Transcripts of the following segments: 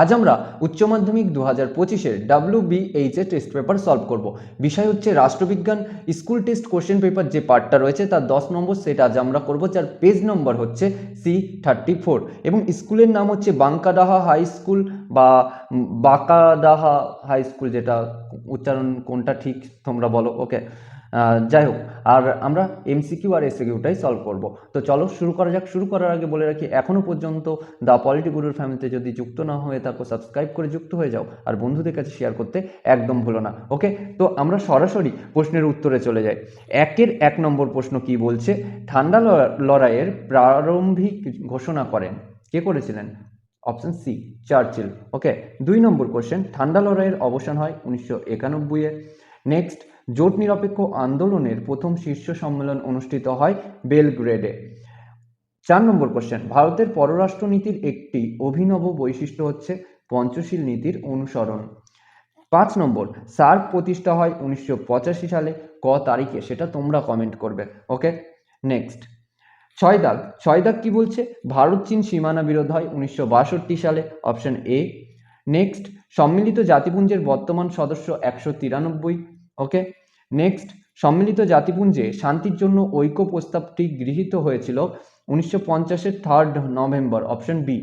আজ আমরা উচ্চ মাধ্যমিক দু হাজার পঁচিশের ডাব্লিউ বিএইচ এর টেস্ট পেপার সলভ করব। বিষয় হচ্ছে রাষ্ট্রবিজ্ঞান স্কুল টেস্ট কোশ্চেন পেপার যে পার্টটা রয়েছে তার দশ নম্বর সেট আজ আমরা করব, যার পেজ নম্বর হচ্ছে সি থার্টি ফোর এবং স্কুলের নাম হচ্ছে বাঙ্কাডাহা হাই স্কুল বা বাঁকাডাহা হাই স্কুল যেটা উচ্চারণ কোনটা ঠিক তোমরা বলো ওকে যাই হোক, আর আমরা এমসিকিউ আর এসিকিউটাই সলভ করব। তো চলো শুরু করা যাক। শুরু করার আগে বলে রাখি এখনও পর্যন্ত দ্য পলিটি গুরুর ফ্যামিলিতে যদি যুক্ত না হয়ে থাকো সাবস্ক্রাইব করে যুক্ত হয়ে যাও, আর বন্ধুদের কাছে শেয়ার করতে একদম ভুলো না ওকে তো আমরা সরাসরি প্রশ্নের উত্তরে চলে যাই। একের এক নম্বর প্রশ্ন কি বলছে? ঠান্ডা লড়াইয়ের প্রারম্ভিক ঘোষণা করেন। কে করেছিলেন? অপশন সি চার্চিল ওকে দুই নম্বর কোশ্চেন ঠান্ডা লড়াইয়ের অবসান হয় উনিশশো একানব্বইয়ে। নেক্সট জোট নিরপেক্ষ আন্দোলনের প্রথম শীর্ষ সম্মেলন অনুষ্ঠিত হয় বেলগ্রেডে। চার নম্বর কোশ্চেন ভারতের পররাষ্ট্রনীতির একটি অভিনব বৈশিষ্ট্য হচ্ছে পঞ্চশীল নীতির অনুসরণ। পাঁচ নম্বর, সার্ক প্রতিষ্ঠা হয় উনিশশো পঁচাশি সালে, ক তারিখে, সেটা তোমরা কমেন্ট করবে ওকে নেক্সট ছয় দাগ ছয় দাগ কি বলছে? ভারত চীন সীমানা বিরোধ হয় উনিশশো বাষট্টি সালে অপশন এ নেক্সট সম্মিলিত জাতিপুঞ্জের বর্তমান সদস্য একশো তিরানব্বই ওকে নেক্সট সম্মিলিত জাতিপুঞ্জে শান্তির জন্য ঐক্য প্রস্তাবটি গৃহীত হয়েছিল উনিশশো পঞ্চাশের third November option B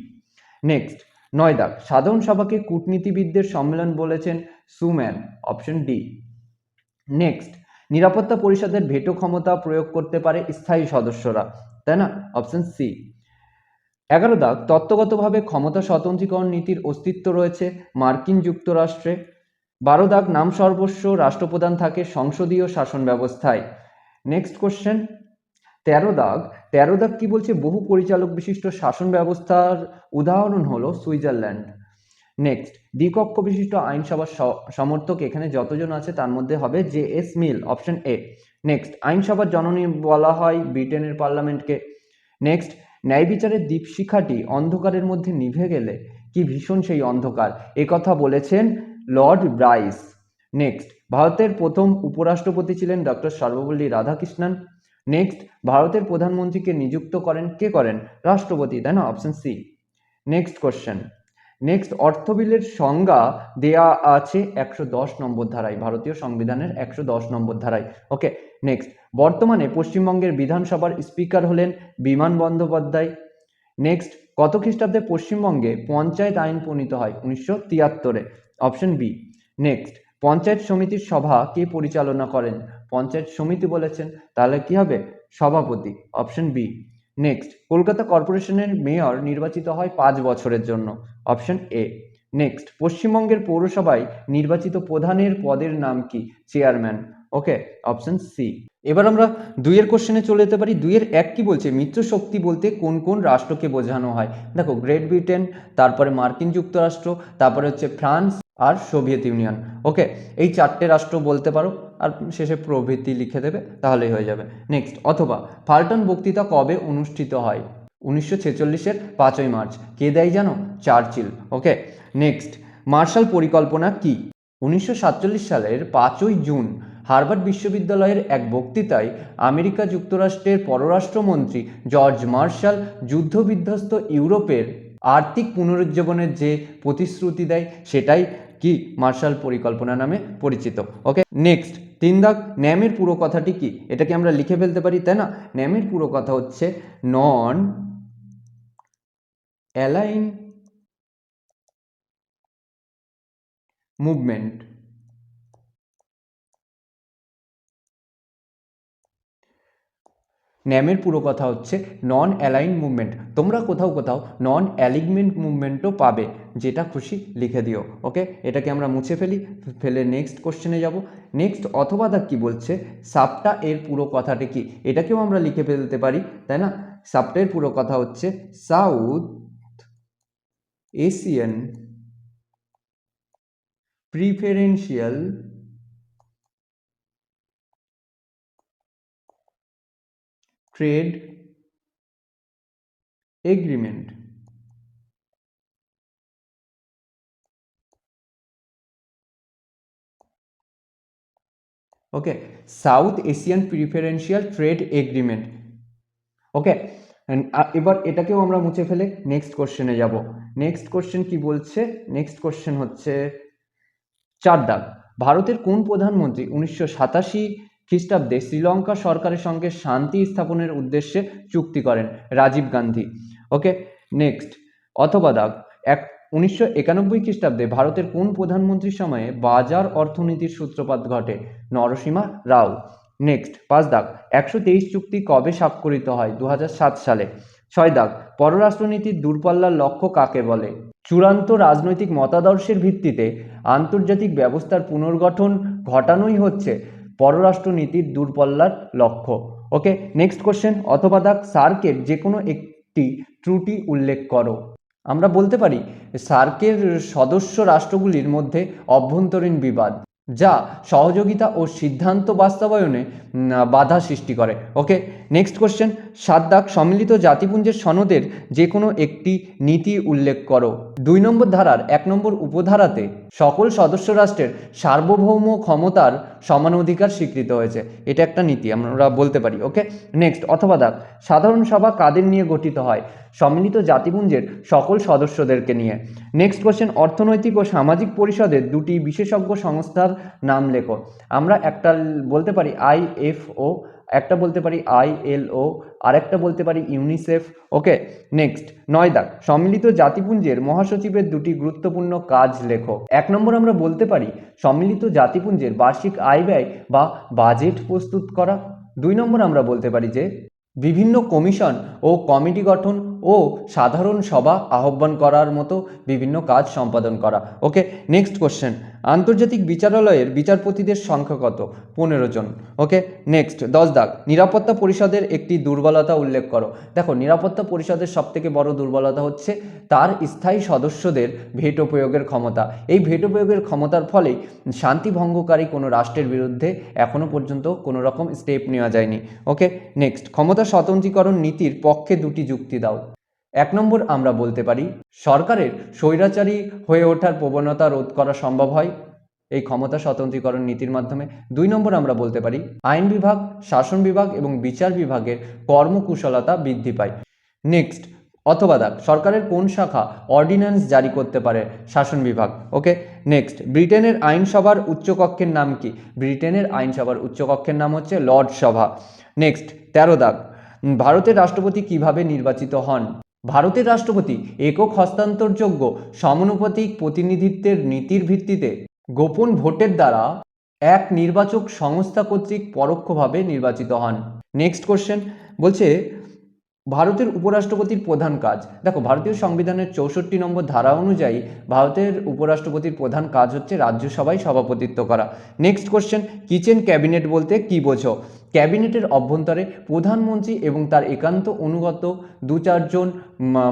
next নয় দাগ, সাধারণ সভাকে কূটনীতিবিদদের সম্মেলন বলেছেন সুম্যান অপশন ডি নেক্সট নিরাপত্তা পরিষদের ভেটো ক্ষমতা প্রয়োগ করতে পারে স্থায়ী সদস্যরা, তাই না? অপশন সি এগারো দাগ, তত্ত্বগতভাবে ক্ষমতা স্বতন্ত্রীকরণ নীতির অস্তিত্ব রয়েছে মার্কিন যুক্তরাষ্ট্রে। বারো দাগ নাম সর্বস্ব রাষ্ট্রপ্রধান থাকে সংসদীয় শাসন ব্যবস্থায়। নেক্সট কোশ্চেন তেরো দাগ তেরো দাগ কি বলছে? বহু পরিচালক বিশিষ্ট শাসন ব্যবস্থার উদাহরণ হলো সুইজারল্যান্ড। নেক্সট দ্বিকক্ষ বিশিষ্ট আইনসভার সমর্থক এখানে যতজন আছে তার মধ্যে হবে J S Mill option A next আইনসভার জননী বলা হয় ব্রিটেনের পার্লামেন্টকে। নেক্সট ন্যায় বিচারের দীপশিখাটি অন্ধকারের মধ্যে নিভে গেলে কি ভীষণ সেই অন্ধকার? কথা বলেছেন লর্ড ব্রাইস। নেক্সট ভারতের প্রথম উপরাষ্ট্রপতি ছিলেন ডক্টর সর্বপল্লী রাধাকৃষ্ণন। নেক্সট ভারতের প্রধানমন্ত্রীকে নিযুক্ত করেন কে করেন? রাষ্ট্রপতি তাই না option C next question next অর্থ বিলের সংজ্ঞা দেয়া আছে একশো দশ নম্বর ধারায়, ভারতীয় সংবিধানের একশো দশ নম্বর ধারায়। ওকে নেক্সট বর্তমানে পশ্চিমবঙ্গের বিধানসভার স্পিকার হলেন বিমান বন্দ্যোপাধ্যায়। নেক্সট কত খ্রিস্টাব্দে পশ্চিমবঙ্গে পঞ্চায়েত আইন প্রণীত হয়? উনিশশো তিয়াত্তরে। অপশন বি নেক্সট পঞ্চায়েত সমিতির সভা কে পরিচালনা করেন? পঞ্চায়েত সমিতি বলেছেন, তাহলে কি হবে? সভাপতি। অপশন বি নেক্সট কলকাতা কর্পোরেশনের মেয়র নির্বাচিত হয় পাঁচ বছরের জন্য। অপশন এ নেক্সট পশ্চিমবঙ্গের পৌরসভায় নির্বাচিত প্রধানের পদের নাম কি? চেয়ারম্যান ওকে অপশন সি এবার আমরা দুইয়ের কোশ্চেনে চলে যেতে পারি। দুইয়ের এক কি বলছে? মিত্র শক্তি বলতে কোন কোন রাষ্ট্রকে বোঝানো হয়? দেখো গ্রেট ব্রিটেন তারপরে মার্কিন যুক্তরাষ্ট্র, তারপরে হচ্ছে ফ্রান্স আর সোভিয়েত ইউনিয়ন। ওকে, এই চারটে রাষ্ট্র বলতে পারো, আর শেষে প্রভৃতি লিখে দেবে, তাহলেই হয়ে যাবে। নেক্সট অথবা ফাল্টন বক্তৃতা কবে অনুষ্ঠিত হয়? উনিশশো ছেচল্লিশের পাঁচই মার্চ। কে দেয় জানো? চার্চিল। ওকে নেক্সট মার্শাল পরিকল্পনা কি? উনিশশো সাতচল্লিশ সালের পাঁচই জুন, হার্ভার্ড বিশ্ববিদ্যালয়ের এক বক্তৃতায় আমেরিকা যুক্তরাষ্ট্রের পররাষ্ট্রমন্ত্রী জর্জ মার্শাল যুদ্ধবিধ্বস্ত ইউরোপের আর্থিক পুনরুজ্জীবনের যে প্রতিশ্রুতি দেয়, সেটাই কি মার্শাল পরিকল্পনা নামে পরিচিত। ওকে, নেক্সট তিন দাগ ন্যামের পুরো কথাটি কি? এটাকে আমরা লিখে ফেলতে পারি, তাই না? ন্যামের পুরো কথা হচ্ছে নন অ্যালাইন মুভমেন্ট ন্যামের পুরো কথা হচ্ছে নন অ্যালাইন মুভমেন্ট তোমরা কোথাও কোথাও নন অ্যালিগমেন্ট মুভমেন্টও পাবে, যেটা খুশি লিখে দিও ওকে এটাকে আমরা মুছে ফেলি, ফেলে নেক্সট কোশ্চেনে যাব। নেক্সট অথবা দা কী বলছে? সাপটা এর পুরো কথাটি কি? এটাকেও আমরা লিখে ফেলতে পারি, তাই না? সাপটা এর পুরো কথা হচ্ছে South Asian preferential trade agreement. Okay, South Asian preferential trade agreement. Okay এবার এটাকেও আমরা মুছে ফেলে নেক্সট কোশ্চেনে যাব। নেক্সট কোশ্চেন কি বলছে? নেক্সট কোশ্চেন হচ্ছে, চার দাগ। ভারতের কোন প্রধানমন্ত্রী উনিশশো সাতাশি খ্রিস্টাব্দে শ্রীলঙ্কা সরকারের সঙ্গে শান্তি স্থাপনের উদ্দেশ্যে চুক্তি করেন রাজীব গান্ধী। ওকে, নেক্সট। অথবা দাগ, এক উনিশশো একানব্বই খ্রিস্টাব্দে ভারতের কোন প্রধানমন্ত্রীর সময়ে বাজার অর্থনীতির সূত্রপাত ঘটে? নরসীমা রাও। নেক্সট, পাঁচ দাগ, একশো তেইশ চুক্তি কবে স্বাক্ষরিত হয়? দু হাজার সাত সালে। ছয় দাগ, পররাষ্ট্রনীতির দূরপাল্লার লক্ষ্য কাকে বলে? চূড়ান্ত রাজনৈতিক মতাদর্শের ভিত্তিতে আন্তর্জাতিক ব্যবস্থার পুনর্গঠন ঘটানোই হচ্ছে পররাষ্ট্রনীতির দূরপাল্লার লক্ষ্য। ওকে নেক্সট কোশ্চেন অথবা দাক সার্কের যে কোনো একটি ত্রুটি উল্লেখ করো। আমরা বলতে পারি, সার্কের সদস্য রাষ্ট্রগুলির মধ্যে অভ্যন্তরীণ বিবাদ। যা সহযোগিতা ও সিদ্ধান্ত বাস্তবায়নে বাধা সৃষ্টি করে। ওকে নেক্সট কোশ্চেন সাত দাগ সম্মিলিত জাতিপুঞ্জের সনদের যে কোনো একটি নীতি উল্লেখ করো। দুই নম্বর ধারার এক নম্বর উপধারাতে সকল সদস্য রাষ্ট্রের সার্বভৌম ক্ষমতার সমান অধিকার স্বীকৃত হয়েছে। এটা একটা নীতি, আমরা বলতে পারি। ওকে নেক্সট অথবা দাগ। সাধারণ সভা কাদের নিয়ে গঠিত হয়? সম্মিলিত জাতিপুঞ্জের সকল সদস্যদেরকে নিয়ে। নেক্সট কোশ্চেন অর্থনৈতিক ও সামাজিক পরিষদের দুটি বিশেষজ্ঞ সংস্থার নাম লেখো। আমরা একটা বলতে পারি আইএফও একটা বলতে পারি আইএলও আর একটা বলতে পারি ইউনিসেফ। ওকে, নেক্সট, নয় দাগ, সম্মিলিত জাতিপুঞ্জের মহাসচিবের দুটি গুরুত্বপূর্ণ কাজ লেখো। এক নম্বর আমরা বলতে পারি সম্মিলিত জাতিপুঞ্জের বার্ষিক আয় ব্যয় বা বাজেট প্রস্তুত করা। দুই নম্বর আমরা বলতে পারি যে বিভিন্ন কমিশন ও কমিটি গঠন ও সাধারণ সভা আহ্বান করার মতো বিভিন্ন কাজ সম্পাদন করা। ওকে নেক্সট কোশ্চেন আন্তর্জাতিক বিচারালয়ের বিচারপতিদের সংখ্যা কত? পনেরো জন। ওকে নেক্সট দশ দাগ। নিরাপত্তা পরিষদের একটি দুর্বলতা উল্লেখ করো। দেখো, নিরাপত্তা পরিষদের সবথেকে বড় দুর্বলতা হচ্ছে তার স্থায়ী সদস্যদের ভেটো প্রয়োগের ক্ষমতা। এই ভেটো প্রয়োগের ক্ষমতার ফলেই শান্তি ভঙ্গকারী কোনো রাষ্ট্রের বিরুদ্ধে এখনও পর্যন্ত কোনো রকম স্টেপ নেওয়া যায়নি। ওকে নেক্সট ক্ষমতা স্বতন্ত্রীকরণ নীতির পক্ষে দুটি যুক্তি দাও। এক নম্বর আমরা বলতে পারি, সরকারের স্বৈরাচারী হয়ে ওঠার প্রবণতা রোধ করা সম্ভব হয় এই ক্ষমতা স্বতন্ত্রীকরণ নীতির মাধ্যমে। দুই নম্বর আমরা বলতে পারি, আইন বিভাগ, শাসন বিভাগ এবং বিচার বিভাগের কর্মকুশলতা বৃদ্ধি পায়। নেক্সট, অথবা দাগ সরকারের কোন শাখা অর্ডিন্যান্স জারি করতে পারে শাসন বিভাগ? ওকে, নেক্সট, ব্রিটেনের আইনসভার উচ্চকক্ষের নাম কি? ব্রিটেনের আইনসভার উচ্চকক্ষের নাম হচ্ছে লর্ড সভা। নেক্সট, তেরো দাগ, ভারতের রাষ্ট্রপতি কীভাবে নির্বাচিত হন? ভারতের রাষ্ট্রপতি একক হস্তান্তরযোগ্য সমানুপাতিক প্রতিনিধিত্বের নীতির ভিত্তিতে গোপন ভোটের দ্বারা এক নির্বাচক সংস্থা কর্তৃক পরোক্ষভাবে নির্বাচিত হন। নেক্সট কোশ্চেন বলছে, ভারতের উপরাষ্ট্রপতির প্রধান কাজ। দেখো, ভারতীয় সংবিধানের চৌষট্টি নম্বর ধারা অনুযায়ী ভারতের উপরাষ্ট্রপতির প্রধান কাজ হচ্ছে রাজ্যসভায় সভাপতিত্ব করা। নেক্সট কোশ্চেন কিচেন ক্যাবিনেট বলতে কি বোঝো? ক্যাবিনেটের অভ্যন্তরে প্রধানমন্ত্রী এবং তার একান্ত অনুগত দু চারজন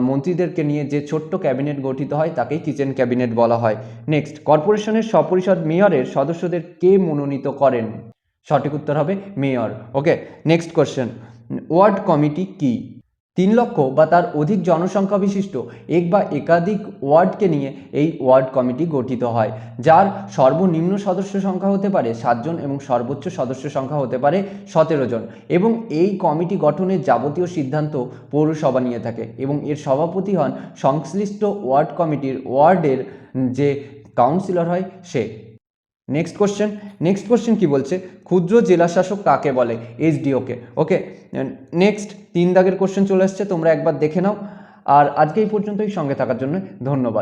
মন্ত্রীদেরকে নিয়ে যে ছোট্ট ক্যাবিনেট গঠিত হয়, তাকেই কিচেন ক্যাবিনেট বলা হয়। নেক্সট, কর্পোরেশনের সপরিষদ মেয়রের সদস্যদের কে মনোনীত করেন? সঠিক উত্তর হবে mayor. Okay, next question, ward committee কি? তিন লক্ষ বা তার অধিক জনসংখ্যা বিশিষ্ট এক বা একাধিক ওয়ার্ডকে নিয়ে এই ওয়ার্ড কমিটি গঠিত হয়, যার সর্বনিম্ন সদস্য সংখ্যা হতে পারে সাতজন এবং সর্বোচ্চ সদস্য সংখ্যা হতে পারে সতেরো জন। এবং এই কমিটি গঠনের যাবতীয় সিদ্ধান্ত পৌরসভা নিয়ে থাকে এবং এর সভাপতি হন সংশ্লিষ্ট ওয়ার্ড কমিটির ওয়ার্ডের যে কাউন্সিলর হয় সে। নেক্সট কোশ্চেন নেক্সট কোশ্চেন কি বলছে? ক্ষুদ্র জেলাশাসক কাকে বলে? এসডিওকে ওকে নেক্সট তিন দাগের কোশ্চেন চলে এসছে তোমরা একবার দেখে নাও। আর আজকে এই পর্যন্তই সঙ্গে থাকার জন্য ধন্যবাদ।